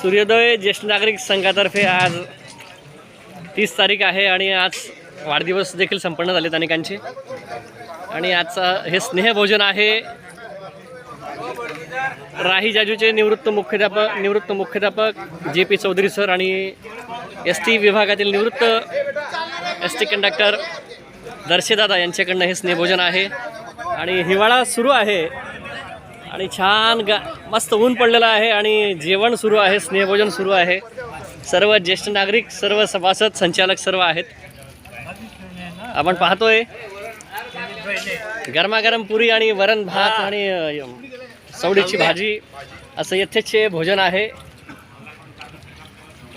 सूर्योदय ज्येष्ठ नागरिक संघातर्फे आज तीस तारीख आहे आणि आज वाढदिवस देखील संपन्न झालेत अनेकांचे. आणि आजचा हे स्नेहभोजन आहे राही जाजूचे निवृत्त मुख्याध्यापक निवृत्त मुख्याध्यापक जे पी चौधरी सर आणि एस टी विभागातील निवृत्त एस टी कंडक्टर दर्शेदादा यांच्याकडनं हे स्नेहभोजन आहे. आणि हिवाळा सुरू आहे. आणि छान गा मस्त ऊन पडलेलं आहे आणि जेवण सुरू आहे स्नेहभोजन सुरू आहे. सर्व ज्येष्ठ नागरिक सर्व सभासद संचालक सर्व आहेत. आपण पाहतोय गरमागरम पुरी आणि वरण भात आणि सवडीची भाजी असं यथेच्छ भोजन आहे.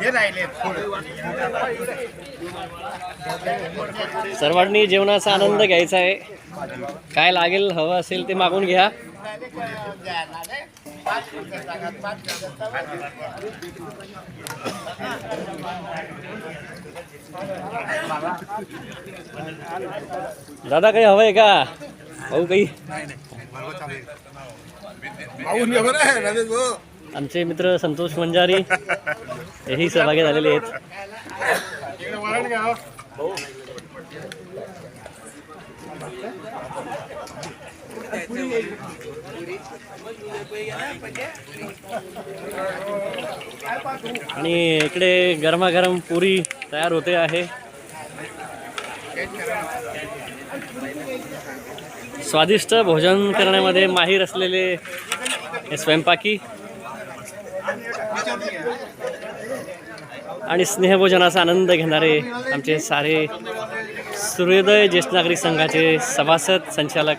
ते राहिले सर्वांनी जेवणाचा आनंद घ्यायचा आहे. काय लागेल हवं असेल ते मागून घ्या. दादा काही हवंय का? भाऊ काही? आहे आमचे मित्र संतोष मंजारी. हेही सहभागी झालेले आहेत. आणि इकडे गरमागरम पुरी तयार होते आहे. स्वादिष्ट भोजन करण्यामध्ये माहीर असलेले हे स्वयंपाकी आणि स्नेहभोजनाचा आनंद घेणारे आमचे सारे सूर्योदय ज्येष्ठ नागरिक संघाचे सभासद संचालक.